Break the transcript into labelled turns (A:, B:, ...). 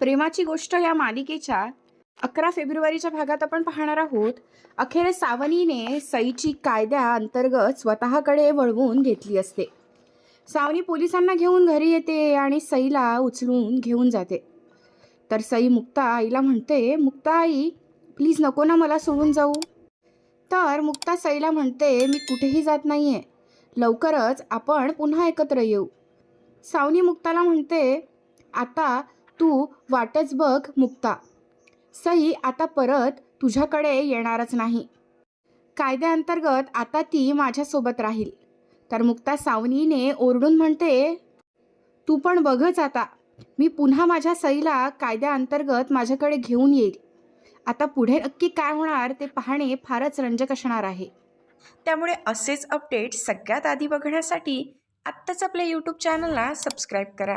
A: प्रेमाची गोष्ट या मालिकेच्या अकरा फेब्रुवारीच्या भागात आपण पाहणार आहोत. अखेर सावनीने सईची कायद्या अंतर्गत स्वतःकडे वळवून घेतली असते. सावनी पोलिसांना घेऊन घरी येते आणि सईला उचलून घेऊन जाते. तर सई मुक्ता आईला म्हणते मुक्ता आई प्लीज नको ना मला सोडून जाऊ. तर मुक्ता सईला म्हणते मी कुठेही जात नाही आहे लवकरच आपण पुन्हा एकत्र येऊ. सावनी मुक्ताला म्हणते आता तू वाटच बघ मुक्ता. सई आता परत तुझ्याकडे येणारच नाही. कायद्याअंतर्गत आता ती माझ्यासोबत राहील. तर मुक्ता सावनीने ओरडून म्हणते तू पण बघच आता. मी पुन्हा माझ्या सईला कायद्याअंतर्गत माझ्याकडे घेऊन येईल. आता पुढे नक्की काय होणार ते पाहणे फारच रंजक असणार आहे.
B: त्यामुळे असेच अपडेट सगळ्यात आधी बघण्यासाठी आत्ताच आपल्या यूट्यूब चॅनलला सबस्क्राईब करा.